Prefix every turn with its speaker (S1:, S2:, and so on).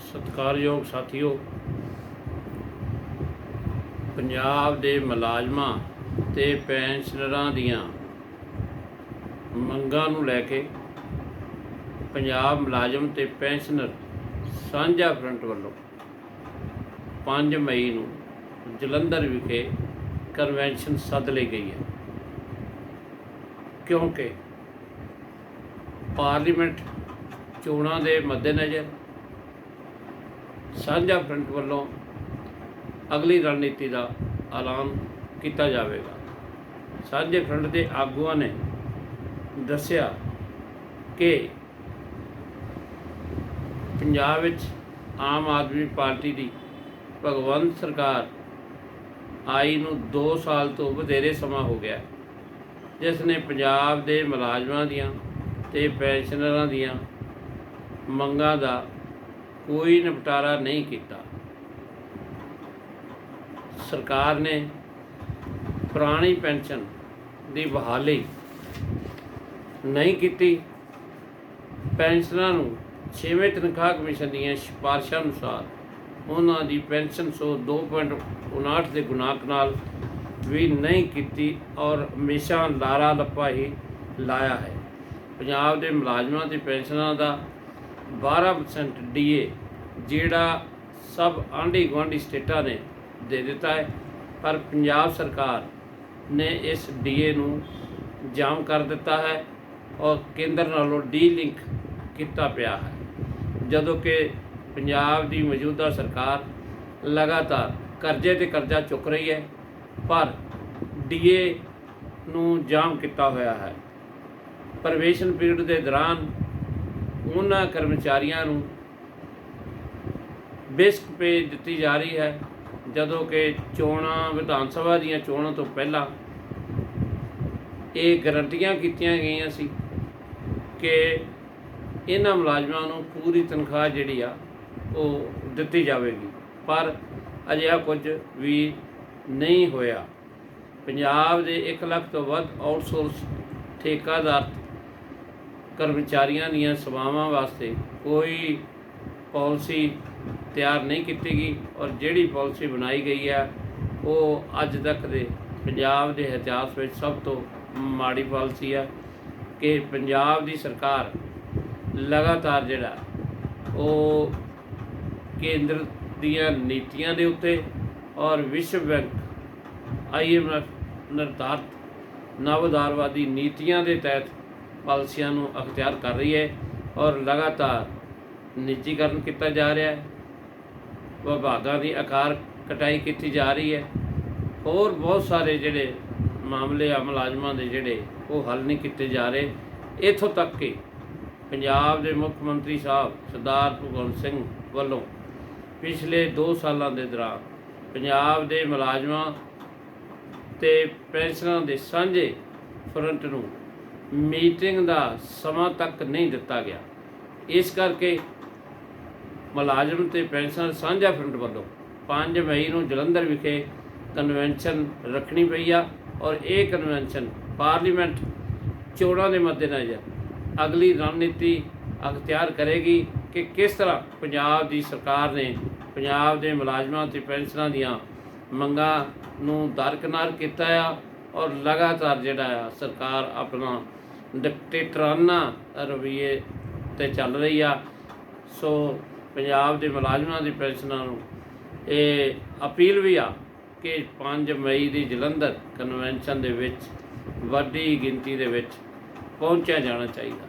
S1: ਸਤਿਕਾਰਯੋਗ ਸਾਥੀਓ, ਪੰਜਾਬ ਦੇ ਮੁਲਾਜ਼ਮਾਂ ਤੇ ਪੈਨਸ਼ਨਰਾਂ ਦੀਆਂ ਮੰਗਾਂ ਨੂੰ ਲੈ ਕੇ ਪੰਜਾਬ ਮੁਲਾਜ਼ਮ ਤੇ ਪੈਨਸ਼ਨਰ ਸਾਂਝਾ ਫਰੰਟ ਵੱਲੋਂ 5 ਮਈ ਨੂੰ ਜਲੰਧਰ ਵਿਖੇ ਕਨਵੈਨਸ਼ਨ ਸੱਦ ਲਈ ਗਈ ਹੈ। ਕਿਉਂਕਿ ਪਾਰਲੀਮੈਂਟ ਚੋਣਾਂ ਦੇ ਮੱਦੇਨਜ਼ਰ ਸਾਂਝਾ ਫਰੰਟ ਵੱਲੋਂ ਅਗਲੀ ਰਣਨੀਤੀ ਦਾ ਐਲਾਨ ਕੀਤਾ ਜਾਵੇਗਾ। ਸਾਂਝੇ ਫਰੰਟ ਦੇ ਆਗੂਆਂ ਨੇ ਦੱਸਿਆ ਕਿ ਪੰਜਾਬ ਵਿੱਚ ਆਮ ਆਦਮੀ ਪਾਰਟੀ ਦੀ ਭਗਵੰਤ ਸਰਕਾਰ ਆਈ ਨੂੰ 2 ਸਾਲ ਤੋਂ ਵਧੇਰੇ ਸਮਾਂ ਹੋ ਗਿਆ ਜਿਸ ਨੇ ਪੰਜਾਬ ਦੇ ਮੁਲਾਜ਼ਮਾਂ ਦੀਆਂ ਤੇ ਪੈਨਸ਼ਨਰਾਂ ਦੀਆਂ ਮੰਗਾਂ ਦਾ ਕੋਈ ਨਿਪਟਾਰਾ ਨਹੀਂ ਕੀਤਾ। ਸਰਕਾਰ ਨੇ ਪੁਰਾਣੀ ਪੈਨਸ਼ਨ ਦੀ ਬਹਾਲੀ ਨਹੀਂ ਕੀਤੀ। ਪੈਨਸ਼ਨਰਾਂ ਨੂੰ 6ਵੇਂ ਤਨਖਾਹ ਕਮਿਸ਼ਨ ਦੀਆਂ ਸਿਫਾਰਸ਼ਾਂ ਅਨੁਸਾਰ ਉਹਨਾਂ ਦੀ ਪੈਨਸ਼ਨ ਸੋ 2.59 ਦੇ ਗੁਣਾਕ ਨਾਲ ਵੀ ਨਹੀਂ ਕੀਤੀ ਔਰ ਹਮੇਸ਼ਾ ਲਾਰਾ ਲੱਪਾ ਹੀ ਲਾਇਆ ਹੈ। ਪੰਜਾਬ ਦੇ ਮੁਲਾਜ਼ਮਾਂ ਤੇ ਪੈਨਸ਼ਨਰਾਂ ਦਾ 12% ਡੀਏ ਜਿਹੜਾ ਸਭ ਆਂਢੀ ਗੁਆਂਢੀ ਸਟੇਟਾਂ ਨੇ ਦੇ ਦਿੱਤਾ ਹੈ। ਪਰ ਪੰਜਾਬ ਸਰਕਾਰ ਨੇ ਇਸ ਡੀਏ ਨੂੰ ਜਾਮ ਕਰ ਦਿੱਤਾ ਹੈ ਔਰ ਕੇਂਦਰ ਨਾਲੋਂ ਡੀ ਲਿੰਕ ਕੀਤਾ ਪਿਆ ਹੈ। ਜਦੋਂ ਕਿ ਪੰਜਾਬ ਦੀ ਮੌਜੂਦਾ ਸਰਕਾਰ ਲਗਾਤਾਰ ਕਰਜ਼ੇ ਤੇ ਕਰਜ਼ਾ ਚੁੱਕ ਰਹੀ ਹੈ, ਪਰ ਡੀਏ ਨੂੰ ਜਾਮ ਕੀਤਾ ਹੋਇਆ ਹੈ। ਪ੍ਰਵੇਸ਼ਨ ਪੀਰੀਅਡ ਦੇ ਦੌਰਾਨ ਉਹਨਾਂ ਕਰਮਚਾਰੀਆਂ ਨੂੰ ਬਿਸਕ ਪੇ ਦਿੱਤੀ ਜਾ ਰਹੀ ਹੈ, ਜਦੋਂ ਕਿ ਚੋਣਾਂ, ਵਿਧਾਨ ਸਭਾ ਦੀਆਂ ਚੋਣਾਂ ਤੋਂ ਪਹਿਲਾਂ ਇਹ ਗਰੰਟੀਆਂ ਕੀਤੀਆਂ ਗਈਆਂ ਸੀ ਕਿ ਇਹਨਾਂ ਮੁਲਾਜ਼ਮਾਂ ਨੂੰ ਪੂਰੀ ਤਨਖਾਹ ਜਿਹੜੀ ਆ, ਉਹ ਦਿੱਤੀ ਜਾਵੇਗੀ। ਪਰ ਅਜਿਹਾ ਕੁਝ ਵੀ ਨਹੀਂ ਹੋਇਆ। ਪੰਜਾਬ ਦੇ 1 ਲੱਖ ਤੋਂ ਵੱਧ ਆਊਟਸੋਰਸ ਠੇਕਾਦਾਰ ਕਰਮਚਾਰੀਆਂ ਦੀਆਂ ਸੇਵਾਵਾਂ ਵਾਸਤੇ ਕੋਈ ਪਾਲਿਸੀ ਤਿਆਰ ਨਹੀਂ ਕੀਤੀ ਗਈ ਔਰ ਜਿਹੜੀ ਪਾਲਿਸੀ ਬਣਾਈ ਗਈ ਹੈ, ਉਹ ਅੱਜ ਤੱਕ ਦੇ ਪੰਜਾਬ ਦੇ ਇਤਿਹਾਸ ਵਿੱਚ ਸਭ ਤੋਂ ਮਾੜੀ ਪਾਲਿਸੀ ਹੈ ਕਿ ਪੰਜਾਬ ਦੀ ਸਰਕਾਰ ਲਗਾਤਾਰ ਜਿਹੜਾ ਉਹ ਕੇਂਦਰ ਦੀਆਂ ਨੀਤੀਆਂ ਦੇ ਉੱਤੇ ਔਰ ਵਿਸ਼ਵ ਬੈਂਕ ਆਈਐਮਐਫ ਨਿਰਧਾਰਤ ਨਵਉਦਾਰਵਾਦੀ ਨੀਤੀਆਂ ਦੇ ਤਹਿਤ ਪਾਲਿਸੀਆਂ ਨੂੰ ਅਖਤਿਆਰ ਕਰ ਰਹੀ ਹੈ ਔਰ ਲਗਾਤਾਰ ਨਿੱਜੀਕਰਨ ਕੀਤਾ ਜਾ ਰਿਹਾ ਹੈ। ਵਿਭਾਗਾਂ ਦੀ ਆਕਾਰ ਕਟਾਈ ਕੀਤੀ ਜਾ ਰਹੀ ਹੈ। ਹੋਰ ਬਹੁਤ ਸਾਰੇ ਜਿਹੜੇ ਮਾਮਲੇ ਆ, ਮੁਲਾਜ਼ਮਾਂ ਦੇ ਜਿਹੜੇ, ਉਹ ਹੱਲ ਨਹੀਂ ਕੀਤੇ ਜਾ ਰਹੇ। ਇਥੋਂ ਤੱਕ ਕਿ ਪੰਜਾਬ ਦੇ ਮੁੱਖ ਮੰਤਰੀ ਸਾਹਿਬ ਸਰਦਾਰ ਭਗਵੰਤ ਸਿੰਘ ਵੱਲੋਂ ਪਿਛਲੇ 2 ਸਾਲਾਂ ਦੇ ਦੌਰਾਨ ਪੰਜਾਬ ਦੇ ਮੁਲਾਜ਼ਮਾਂ ਤੇ ਪੈਨਸ਼ਨਰਾਂ ਦੇ ਸਾਂਝੇ ਫਰੰਟ ਨੂੰ ਮੀਟਿੰਗ ਦਾ ਸਮਾਂ ਤੱਕ ਨਹੀਂ ਦਿੱਤਾ ਗਿਆ। ਇਸ ਕਰਕੇ ਮੁਲਾਜ਼ਮ ਤੇ ਪੈਨਸ਼ਨਰ ਸਾਂਝਾ ਫਰੰਟ ਵੱਲੋਂ 5 ਮਈ ਨੂੰ ਜਲੰਧਰ ਵਿਖੇ ਕਨਵੈਨਸ਼ਨ ਰੱਖਣੀ ਪਈ ਆ ਔਰ ਇਹ ਕਨਵੈਨਸ਼ਨ ਪਾਰਲੀਮੈਂਟ ਚੋਣਾਂ ਦੇ ਮੱਦੇਨਜ਼ਰ ਅਗਲੀ ਰਣਨੀਤੀ ਅਖਤਿਆਰ ਕਰੇਗੀ ਕਿ ਕਿਸ ਤਰ੍ਹਾਂ ਪੰਜਾਬ ਦੀ ਸਰਕਾਰ ਨੇ ਪੰਜਾਬ ਦੇ ਮੁਲਾਜ਼ਮਾਂ ਤੇ ਪੈਨਸ਼ਨਾਂ ਦੀਆਂ ਮੰਗਾਂ ਨੂੰ ਦਰਕਨਾਰ ਕੀਤਾ ਆ ਔਰ ਲਗਾਤਾਰ ਜਿਹੜਾ ਆ ਸਰਕਾਰ ਆਪਣਾ ਡਿਕਟੇਟਰਾਨਾ ਰਵਈਏ ਤੇ ਚੱਲ ਰਹੀ ਆ। ਸੋ ਪੰਜਾਬ ਦੇ ਮੁਲਾਜ਼ਮਾਂ ਦੀ ਪੈਨਸ਼ਨਾਂ ਨੂੰ ਇਹ ਅਪੀਲ ਵੀ ਆ ਕਿ 5 ਮਈ ਦੀ ਜਲੰਧਰ ਕਨਵੈਨਸ਼ਨ ਦੇ ਵਿੱਚ ਵੱਡੀ ਗਿਣਤੀ ਦੇ ਵਿੱਚ ਪਹੁੰਚਿਆ ਜਾਣਾ ਚਾਹੀਦਾ।